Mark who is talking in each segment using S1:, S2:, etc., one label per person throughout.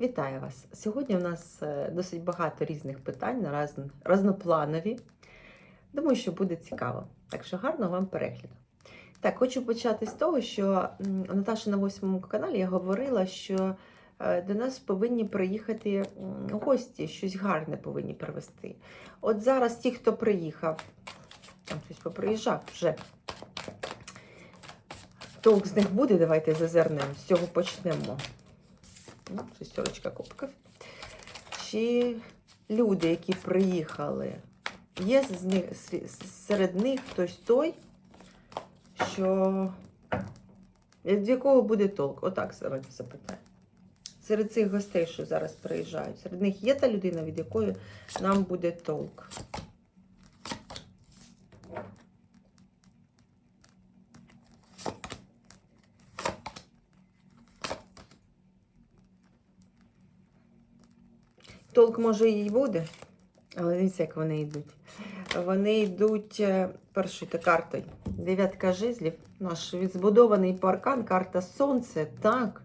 S1: Вітаю вас! Сьогодні у нас е, досить багато різних питань разнопланові. Думаю, що буде цікаво. Так що гарного вам перегляду. Так, хочу почати з того, що Наташі на восьмому каналі я говорила, що е, до нас повинні приїхати гості, щось гарне повинні привезти. От зараз ті, хто приїхав, там хтось поприїжджав вже. Толк з них буде, давайте зазирнемо, з цього почнемо. Ну, Шестерочка кубків. Чи люди, які приїхали, є з них, серед них хтось той, що від якого буде толк? Отак давайте запитаємо. Серед цих гостей, що зараз приїжджають, серед них є та людина, від якої нам буде толк. Може і буде, але дивіться, як вони йдуть. Вони йдуть е, першою картою. Дев'ятка жезлів, наш відбудований паркан, карта Сонце, так.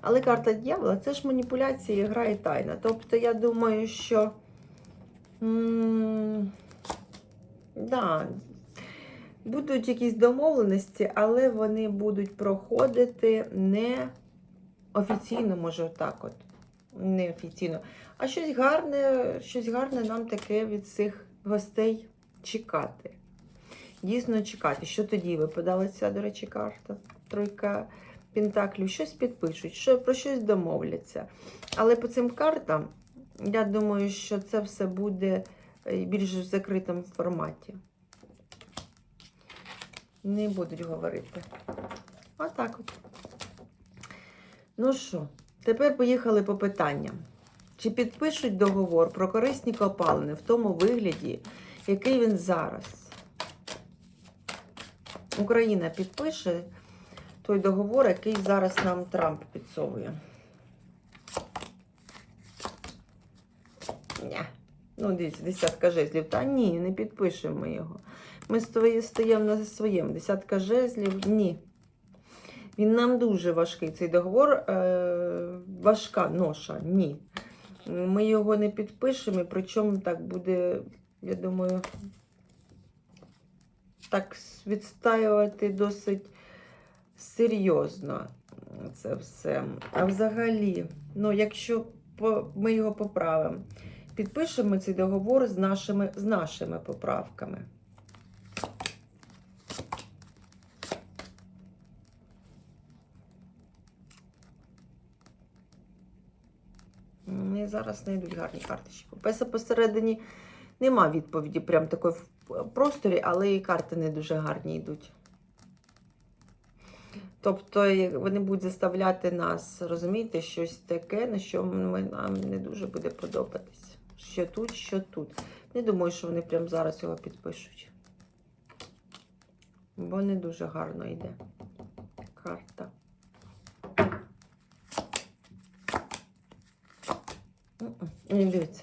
S1: Але карта дьявола це ж маніпуляція, гра і тайна. Тобто, я думаю, що. М да, будуть якісь домовленості, але вони будуть проходити не офіційно, може, так от. Неофіційно. А щось гарне, щось гарне нам таке від цих гостей чекати. Дійсно чекати. Що тоді випадала ця, до речі, карта? Тройка Пентаклів, щось підпишуть, що, про щось домовляться. Але по цим картам, я думаю, що це все буде е, більш в закритому форматі. Не будуть говорити. А так от. Ну що, тепер поїхали по питанням. Чи підпишуть договор про корисні копалини в тому вигляді, який він зараз? Україна підпише той договор, який зараз нам Трамп підсовує. Ні. Ну, дивіться, десятка жезлів. Та ні, не підпишемо його. Ми стоїмо на своєму. Десятка жезлів, ні. Він нам дуже важкий. Цей договор е, важка ноша, ні. Ми його не підпишемо, причому так буде, я думаю, так відстаювати досить серйозно це все. А взагалі, ну, якщо ми його поправимо, підпишемо цей договор з нашими, з нашими поправками. І зараз знайдуть гарні карточки. Посередині нема відповіді, прям такої в просторі, але і карти не дуже гарні йдуть. Тобто вони будуть заставляти нас розумієте, щось таке, на що ми, нам не дуже буде подобатись. Що тут, що тут. Не думаю, що вони прямо зараз його підпишуть. Бо не дуже гарно йде карта. Дивіться.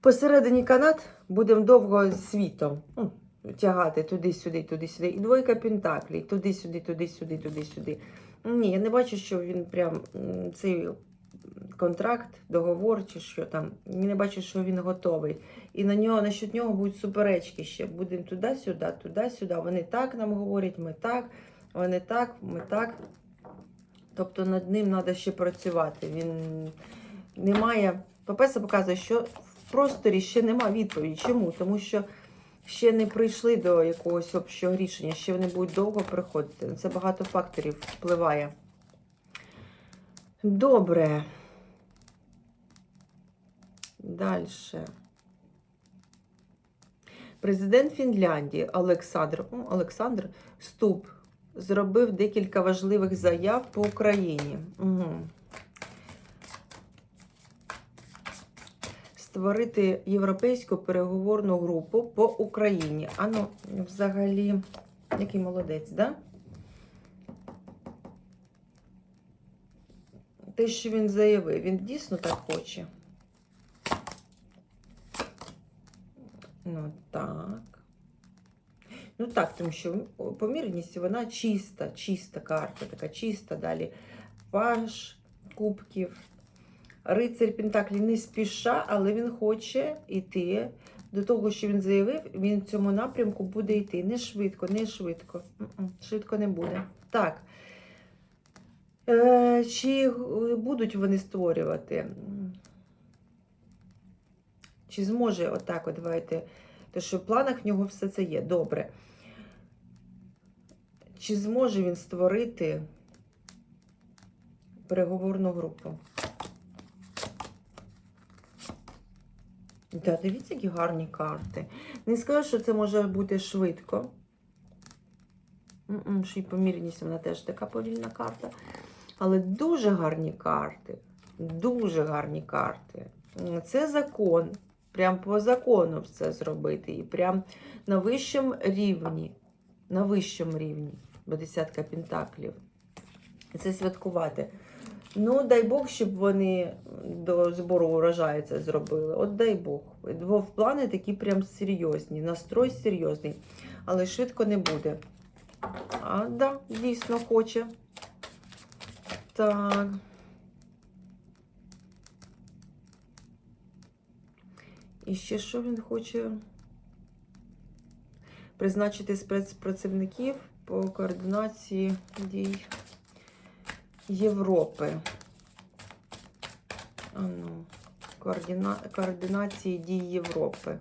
S1: Посередині канат будемо довго світом ну, тягати туди-сюди, туди-сюди. І двойка пентаклей, туди-сюди, туди-сюди, туди-сюди. Ні, я не бачу, що він прям цей контракт, договор чи що там. Я не бачу, що він готовий. І на нього, насчет нього будуть суперечки ще. Будемо туди-сюди, туди-сюди. Вони так нам говорять, ми так, вони так, ми так. Тобто над ним треба ще працювати. Він немає. Папеса показує, що в просторі ще нема відповіді. Чому? Тому що ще не прийшли до якогось общого рішення, ще вони будуть довго приходити. Це багато факторів впливає. Добре. Далі. Президент Фінляндії Олександр Олександр Ступ зробив декілька важливих заяв по Україні. Угу. Створити європейську переговорну групу по Україні. Ану, взагалі, який молодець, да? Те, що він заявив, він дійсно так хоче. Ну, так. Ну так, тому що помірність, вона чиста, чиста карта, така чиста. Далі паш кубків. Рицарь Пентаклі не спіша, але він хоче йти до того, що він заявив, він в цьому напрямку буде йти. Не швидко, не швидко. Швидко не буде. Так. Е, чи будуть вони створювати? Чи зможе отак, от давайте. То що в планах в нього все це є. Добре. Чи зможе він створити переговорну групу? Да, дивіться, які гарні карти. Не скажу, що це може бути швидко. Ще й помірність, вона теж така повільна карта. Але дуже гарні карти. Дуже гарні карти. Це закон. Прям по закону все зробити. І прям на вищому рівні. На вищому рівні. Бо десятка пентаклів. Це святкувати. Ну, дай Бог, щоб вони до збору урожаю це зробили. От дай Бог. Бо плани такі прям серйозні. Настрой серйозний. Але швидко не буде. А, да, дійсно хоче. Так. І ще що він хоче? Призначити спецпрацівників по координації дій Європи. А ну, координа... координації дій Європи.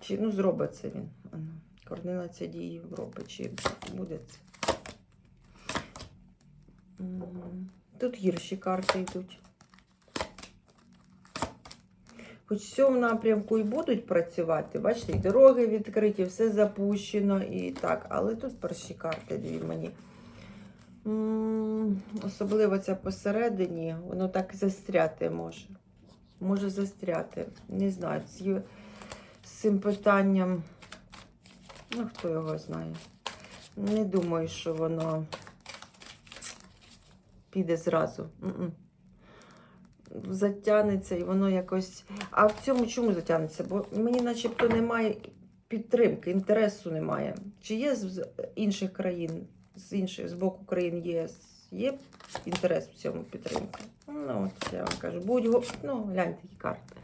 S1: Чи, ну, це він. А ну, Координація дій Європи. Чи буде це? Тут гірші карти йдуть. Хоч в цьому напрямку і будуть працювати, бачите, і дороги відкриті, все запущено і так. Але тут перші карти дві мені. М, Особливо ця посередині, воно так застряти може. Може застряти. Не знаю, з, цим питанням. Ну, хто його знає. Не думаю, що воно піде зразу. М-м. Затягнеться і воно якось. А в цьому чому затягнеться? Бо мені начебто немає підтримки, інтересу немає. Чи є з інших країн, з інших з боку країн ЄС, є інтерес в цьому підтримки? Ну, от я вам кажу, будь го- ну, гляньте карти.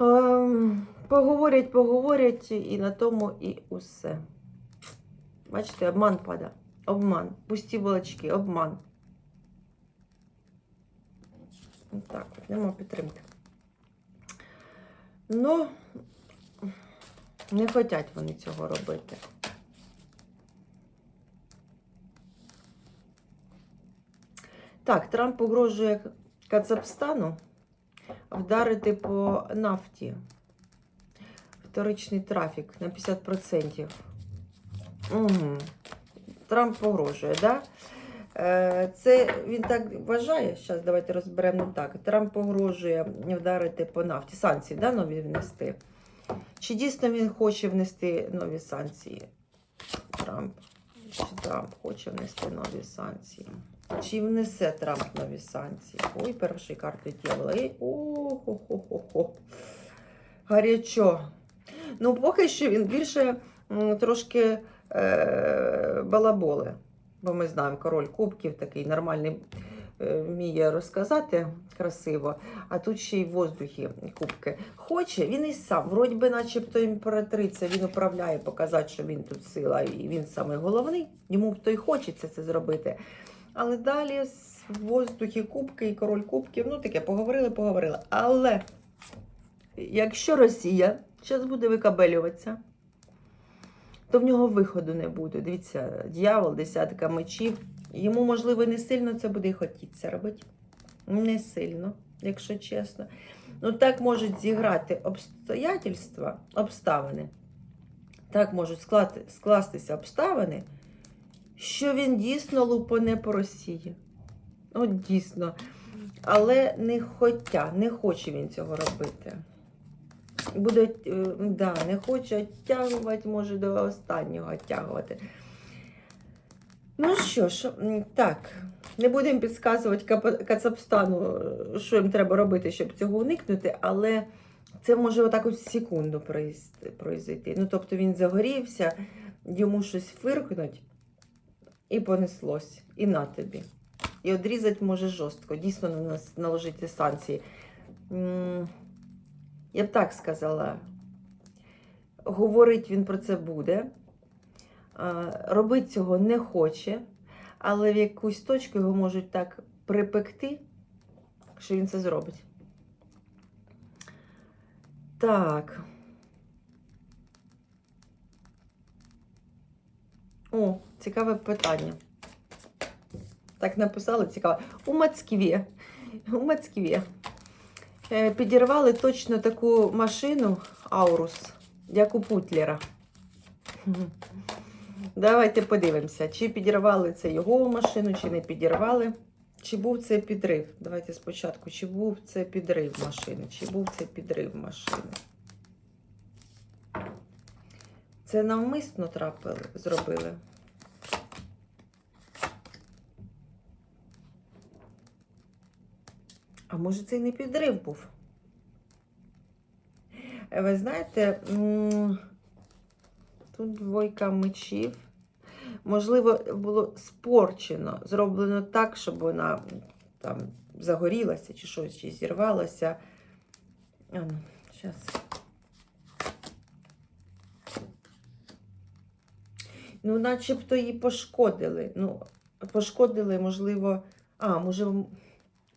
S1: Ем, поговорять, поговорять, і на тому і усе. Бачите, обман пада. Обман. Пусті балачки, обман. Так, от, нема підтримки. Ну, не хочуть вони цього робити. Так, Трамп погрожує Казахстану вдарити по нафті. Вторичний трафік на 50%. Угу. Трамп погрожує, так? Да? Е, Це він так вважає. Зараз давайте розберемо так. Трамп погрожує вдарити по нафті. Санкції да, нові внести. Чи дійсно він хоче внести нові санкції? Трамп. Чи Трамп хоче внести нові санкції? Чи внесе Трамп нові санкції? Ой, першої карти. Ей, О-хо-хо-хо-хо. Гарячо. Ну, поки що він більше трошки е, балаболи. Бо ми знаємо, король кубків такий нормальний е, вміє розказати красиво, а тут ще й в воздухі кубки. Хоче, він і сам, вроді би, начебто імператриця, він управляє, показати, що він тут сила, і він самий головний. Йому то й хочеться це зробити. Але далі в воздухі кубки і король кубків, ну таке, поговорили, поговорили. Але якщо Росія зараз буде викабелюватися, то в нього виходу не буде. Дивіться, дьявол, десятка мечів. Йому, можливо, не сильно це буде і хотіться робити. Не сильно, якщо чесно. Ну, так можуть зіграти обстоятельства, обставини. Так можуть склати, скластися обставини, що він дійсно лупане по Росії. От дійсно. Але не хотя, не хоче він цього робити. Буде, да, не хоче оттягувати, може до останнього оттягувати. Ну що ж, так, не будемо підказувати Кацапстану, що їм треба робити, щоб цього уникнути, але це може отак от секунду произойти. Ну, тобто він загорівся, йому щось фиркнуть, і понеслось. І на тобі. І одрізати може жорстко. Дійсно на нас наложити санкції. Я б так сказала. Говорить він про це буде. А, Робити цього не хоче, але в якусь точку його можуть так припекти, що він це зробить. Так. О, цікаве питання. Так написали цікаво. У Москві. У Москві. Е, Підірвали точно таку машину Аурус, як у Путлера. Давайте подивимося, чи підірвали це його машину, чи не підірвали. Чи був це підрив? Давайте спочатку, чи був це підрив машини, чи був це підрив машини. Це навмисно трапили, зробили. А може це і не підрив був? Е, Ви знаєте, тут двойка мечів. Можливо, було спорчено, зроблено так, щоб вона там загорілася чи щось, чи зірвалася. А ну, зараз. Ну, начебто її пошкодили. Ну, пошкодили, можливо, а, може,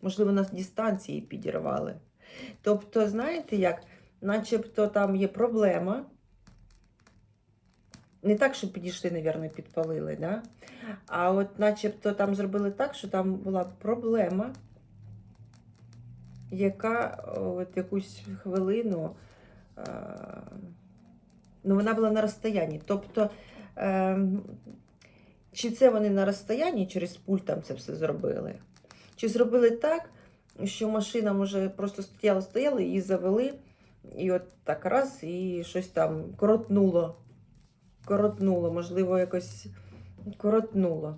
S1: можливо, на дистанції підірвали. Тобто, знаєте як, начебто там є проблема. Не так, що підійшли, мабуть, підпалили, да? а от начебто там зробили так, що там була проблема, яка от якусь хвилину, ну, вона була на розстоянні. Тобто, е, чи це вони на розстоянні через пульт там це все зробили? Чи зробили так, що машина, може, просто стояла, стояла, її завели, і от так раз, і щось там коротнуло. Коротнуло, можливо, якось коротнуло.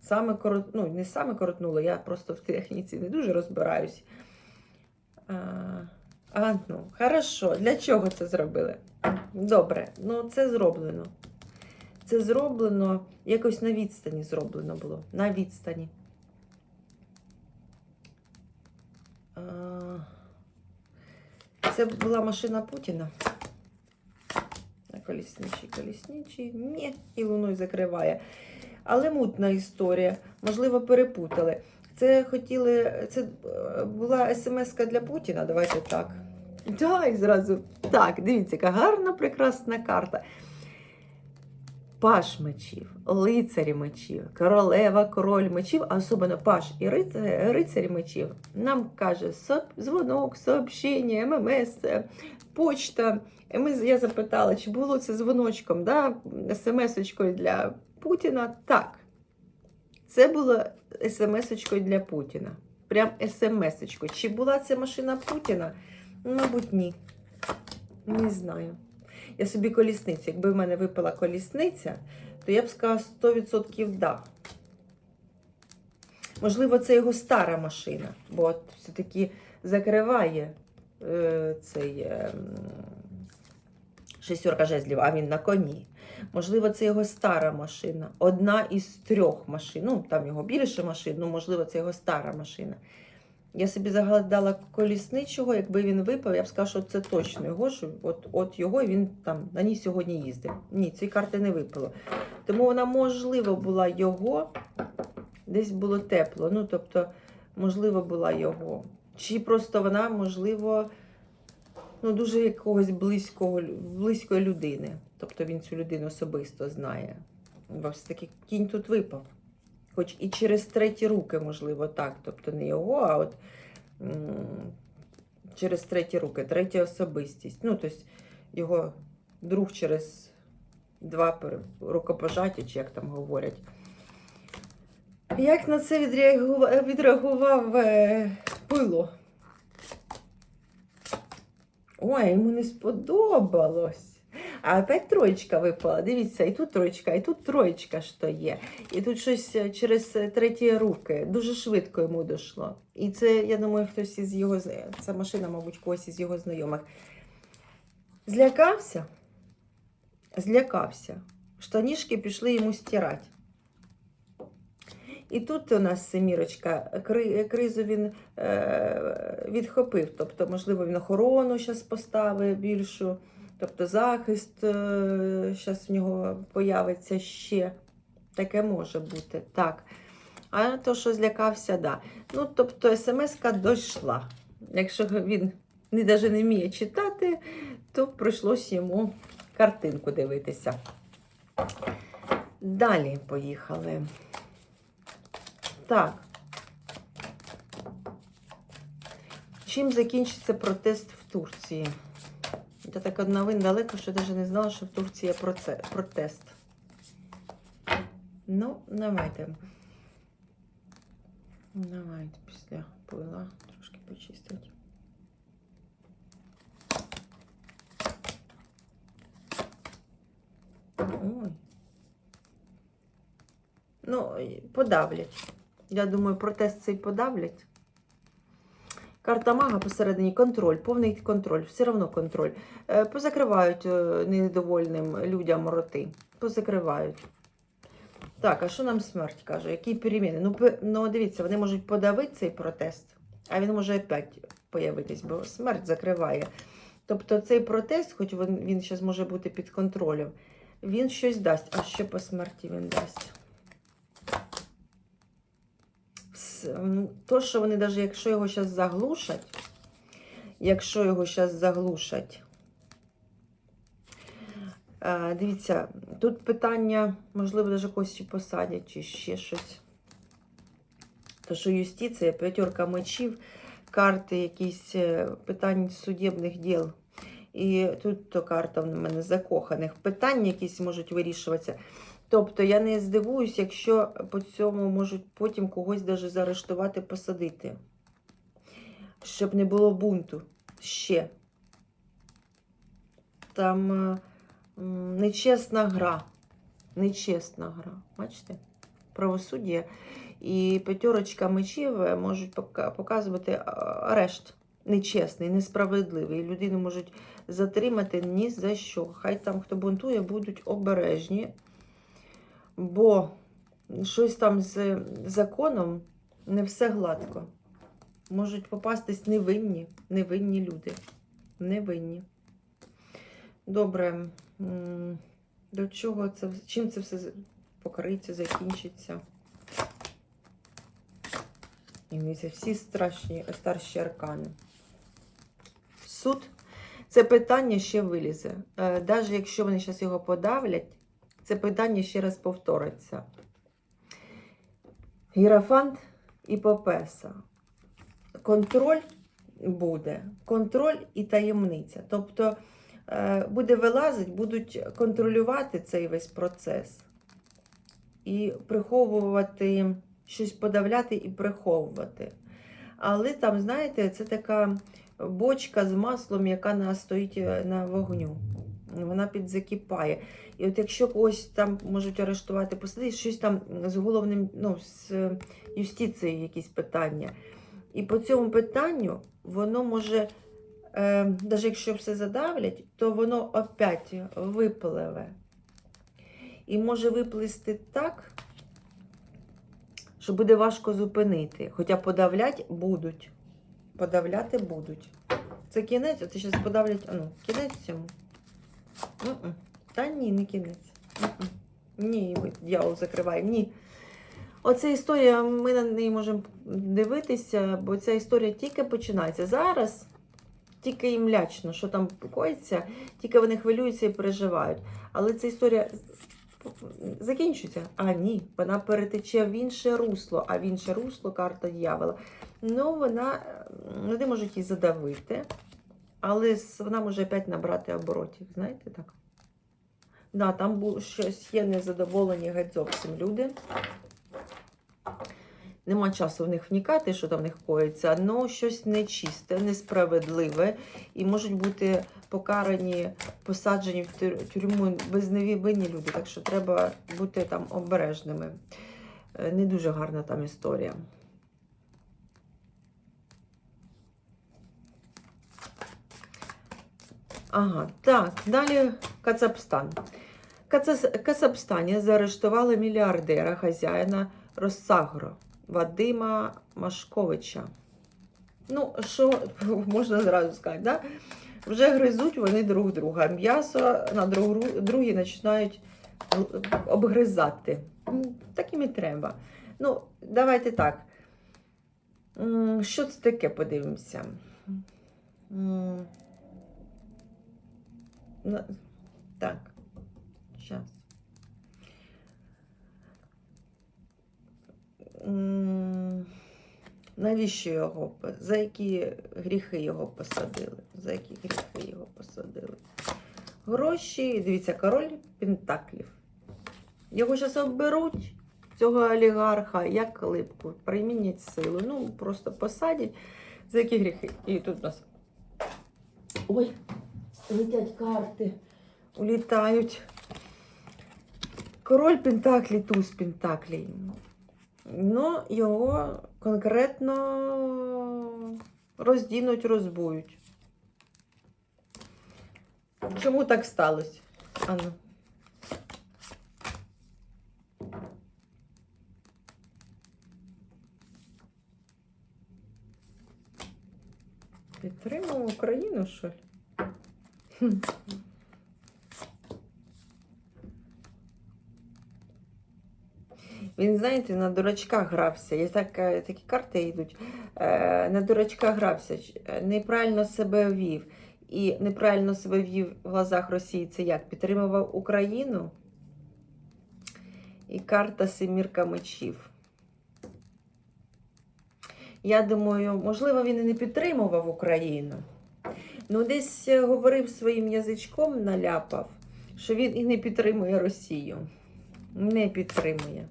S1: Саме корот... ну, не саме коротнуло, я просто в техніці не дуже розбираюсь. А, а ну, хорошо, для чого це зробили? Добре, ну це зроблено. Це зроблено якось на відстані зроблено було. На відстані. А, Це була машина Путіна. На колісничий, колісничий. Ні, і луною закриває. Але мутна історія. Можливо, перепутали. Це хотіли. Це е, була смс для Путіна. Давайте так. Так, зразу. Так, дивіться, яка гарна, прекрасна карта. Паш мечів, лицарі мечів, королева, король мечів, а особливо паш і рицарі, мечів, нам каже дзвонок, сообщення, ММС, почта. Ми, я запитала, чи було це дзвоночком, да, смс-очкою для Путіна. Так. Це було смс-очкою для Путіна. Прям смс-очкою. Чи була це машина Путіна? Мабуть, ні. Не знаю. Я собі колісницю. Якби в мене випала колісниця, то я б сказала 100% да. Можливо, це його стара машина, бо все-таки закриває е, цей е, шестерка жезлів, а він на коні. Можливо, це його стара машина. Одна із трьох машин. Ну, там його більше машин, ну, можливо, це його стара машина. Я собі загадала колісничого, якби він випав, я б сказала, що це точно його, що от, от його і він там на ній сьогодні їздив. Ні, цієї карти не випало. Тому вона, можливо, була його, десь було тепло. Ну, тобто, можливо, була його. Чи просто вона, можливо, ну, дуже якогось близького, близької людини. Тобто він цю людину особисто знає. Бо все-таки кінь тут випав. Хоч і через треті руки, можливо, так. Тобто не його, а от через треті руки, третя особистість. Ну, тобто його друг через два рукопожаття, чи як там говорять. Як на це відреагував, відреагував е, пило? Ой, йому не сподобалось. А опять троєчка випала. Дивіться, і тут троєчка, і тут троєчка що є. І тут щось е, через е, треті руки. Дуже швидко йому дійшло. І це, я думаю, хтось із його Ця машина, мабуть, когось із його знайомих. Злякався? Злякався. Штанішки пішли йому стирати. І тут у нас семірочка, кризу він е, відхопив. Тобто, можливо, він охорону зараз поставить більшу, тобто захист зараз в нього появиться ще. Таке може бути. Так. А то, що злякався, да. Ну, тобто, смс-ка дійшла. Якщо він не, навіть не вміє читати, то прийшлось йому картинку дивитися. Далі поїхали. Так. Чим закінчиться протест в Турції? Я так од новин далеко, що навіть не знала, що в Турції є протест. Ну, давайте. Давайте після пила трошки почистити. Ой. Ну, подавлять. Я думаю, протест цей подавлять. Карта мага посередині контроль, повний контроль, все одно контроль. Е, Позакривають е, недовольним людям роти. Позакривають. Так, а що нам смерть каже? Які переміни? Ну, ну дивіться, вони можуть подавити цей протест, а він може опять появитись, бо смерть закриває. Тобто цей протест, хоч він, зараз може бути під контролем, він щось дасть. А що по смерті він дасть? Вс- м, То, що вони, навіть якщо його зараз заглушать, якщо його зараз заглушать, Е, Дивіться, тут питання, можливо, навіть когось посадять, чи ще щось. То, що юстиція, п'ятерка мечів, карти, якісь е, питань судебних діл. І тут то карта в мене закоханих. Питання якісь можуть вирішуватися. Тобто я не здивуюсь, якщо по цьому можуть потім когось навіть заарештувати, посадити. Щоб не було бунту ще. Там. е, Нечесна гра. Нечесна гра. Бачите? Правосуддя. І п'ятерочка мечів е, можуть показувати арешт. Нечесний, несправедливий. Людину можуть затримати ні за що. Хай там, хто бунтує, будуть обережні. Бо щось там з законом не все гладко. Можуть попастись невинні, невинні люди. Невинні. Добре. До чого це? Чим це все покриється, закінчиться? І дивіться, всі страшні старші аркани. Суд. Це питання ще вилізе. Навіть якщо вони зараз його подавлять, це питання ще раз повториться. Гірафант і Попеса. Контроль буде. Контроль і таємниця. Тобто е, буде вилазить, будуть контролювати цей весь процес і приховувати, щось подавляти і приховувати. Але там, знаєте, це така бочка з маслом, яка стоїть е, на вогню. Вона підзакипає. І от якщо когось там можуть арештувати, посадити, щось там з головним, ну, з юстицією якісь питання. І по цьому питанню воно може, е, навіть якщо все задавлять, то воно опять випливе. І може виплисти так, що буде важко зупинити. Хоча подавлять будуть. Подавляти будуть. Це кінець, от зараз подавлять. А ну, кінець цьому. Та ні, не кінець. Ні, дьявол закриває. Ні. Оця історія, ми на неї можемо дивитися, бо ця історія тільки починається. Зараз тільки їм лячно, що там коїться, тільки вони хвилюються і переживають. Але ця історія закінчується. А ні, вона перетече в інше русло, а в інше русло карта дьявола. Ну, вона вони можуть її задавити, але вона може опять набрати оборотів. Знаєте так? Да, там бу- щось є незадоволені геть зовсім люди. Нема часу в них вникати, що там в них коїться, але щось нечисте, несправедливе і можуть бути покарані, посаджені в тюр- тюрму безневинні люди. Так що треба бути там обережними. Е, Не дуже гарна там історія. Ага, так, далі Кацапстан. Каца- Кацапстані заарештували мільярдера, хазяїна Росагро Вадима Машковича. Ну, що можна зразу сказати, да? вже гризуть вони друг друга. М'ясо на друг, другі починають обгризати. М, Таким і треба. Ну, давайте так. Що це таке, подивимося. Так, зараз. Навіщо його? За які гріхи його посадили? За які гріхи його посадили? Гроші, дивіться, король Пентаклів. Його зараз оберуть, цього олігарха, як липку, примінять силу. Ну, просто посадять. За які гріхи? І тут у нас. Ой, летять карти, улітають. Король Пентаклі, туз Пентаклі. Ну, його конкретно роздінуть, розбують. Чому так сталося? Ану. Підтримав Україну, що ли? Він, знаєте, на дурачках грався. Є так, е, такі карти йдуть. Е, на дурачках грався, е, неправильно себе вів. І неправильно себе вів в глазах Росії. Це як? Підтримував Україну. І карта Семірка мечів. Я думаю, можливо, він і не підтримував Україну. Ну, десь е, говорив своїм язичком, наляпав, що він і не підтримує Росію. Не підтримує.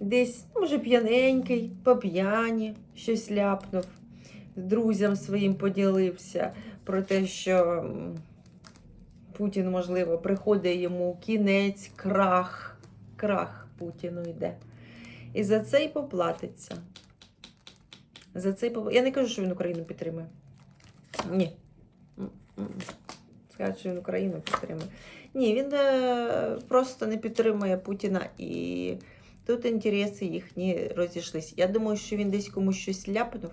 S1: Десь, може, п'яненький, по п'яні щось ляпнув, друзям своїм поділився про те, що Путін, можливо, приходить йому кінець, крах, крах Путіну йде. І за це й поплатиться. За це й попла- Я не кажу, що він Україну підтримує. Ні. М-м. Що він Україну підтримує. Ні, він е, просто не підтримує Путіна і тут інтереси їхні розійшлись. Я думаю, що він десь комусь щось ляпнув,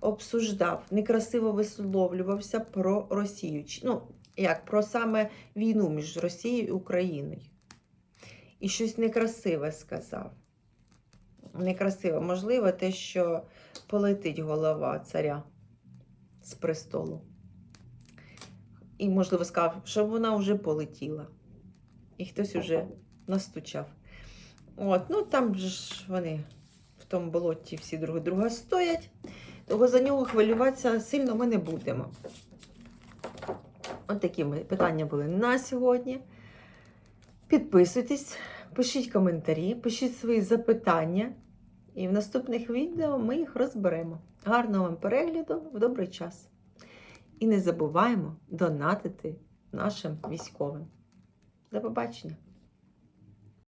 S1: обсуждав, некрасиво висловлювався про Росію. Ну, як, про саме війну між Росією і Україною. І щось некрасиве сказав. Некрасиве, можливо, те, що полетить голова царя з престолу. І, можливо, сказав, що вона вже полетіла. І хтось уже настучав. От, ну там ж вони в тому болоті всі друг друга стоять. Того за нього хвилюватися сильно ми не будемо. От такі питання були на сьогодні. Підписуйтесь, пишіть коментарі, пишіть свої запитання. І в наступних відео ми їх розберемо. Гарного вам перегляду в добрий час! І не забуваємо донатити нашим військовим. До побачення!